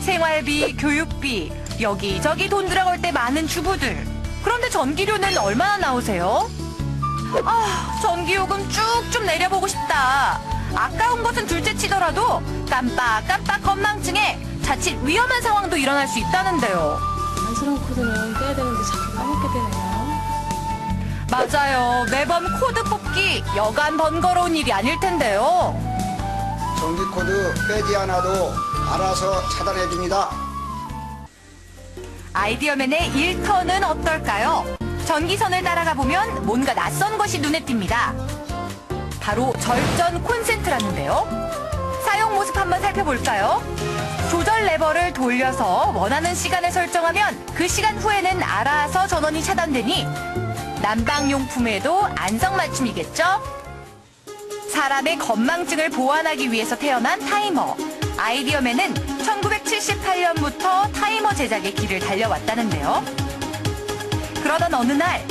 생활비, 교육비, 여기저기 돈 들어갈 때 많은 주부들. 그런데 전기료는 얼마나 나오세요? 아, 전기요금 쭉좀 내려보고 싶다. 아까운 것은 둘째 치더라도 깜빡깜빡 건망증에 자칫 위험한 상황도 일어날 수 있다는데요. 안쓰러운 코드는 떼야 되는데 자꾸 까먹게 되네요. 맞아요. 매번 코드 뽑기 여간 번거로운 일이 아닐 텐데요. 전기 코드 빼지 않아도 알아서 차단해 줍니다. 아이디어맨의 1턴은 어떨까요? 전기선을 따라가 보면 뭔가 낯선 것이 눈에 띕니다. 바로 절전 콘센트라는데요. 사용 모습 한번 살펴볼까요? 조절 레버를 돌려서 원하는 시간에 설정하면 그 시간 후에는 알아서 전원이 차단되니 난방용품에도 안성맞춤이겠죠? 사람의 건망증을 보완하기 위해서 태어난 타이머. 아이디어맨은 1978년부터 타이머 제작의 길을 달려왔다는데요. 그러던 어느 날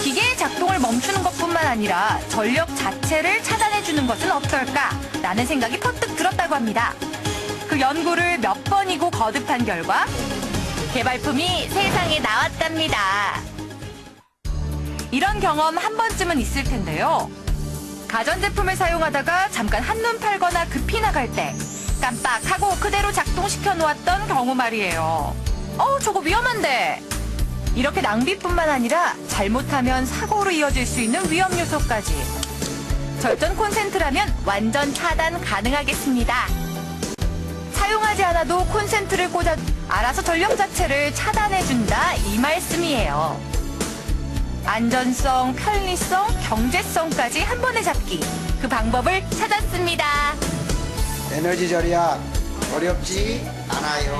기계의 작동을 멈추는 것뿐만 아니라 전력 자체를 차단해주는 것은 어떨까라는 생각이 퍼뜩 들었다고 합니다. 그 연구를 몇 번이고 거듭한 결과 개발품이 세상에 나왔답니다. 이런 경험 한 번쯤은 있을 텐데요. 가전제품을 사용하다가 잠깐 한눈 팔거나 급히 나갈 때 깜빡하고 그대로 작동시켜 놓았던 경우 말이에요. 어, 저거 위험한데. 이렇게 낭비뿐만 아니라 잘못하면 사고로 이어질 수 있는 위험 요소까지. 절전 콘센트라면 완전 차단 가능하겠습니다. 사용하지 않아도 콘센트를 꽂아 알아서 전력 자체를 차단해준다 이 말씀이에요. 안전성, 편리성, 경제성까지 한 번에 잡기. 그 방법을 찾았습니다. 에너지 절약 어렵지 않아요.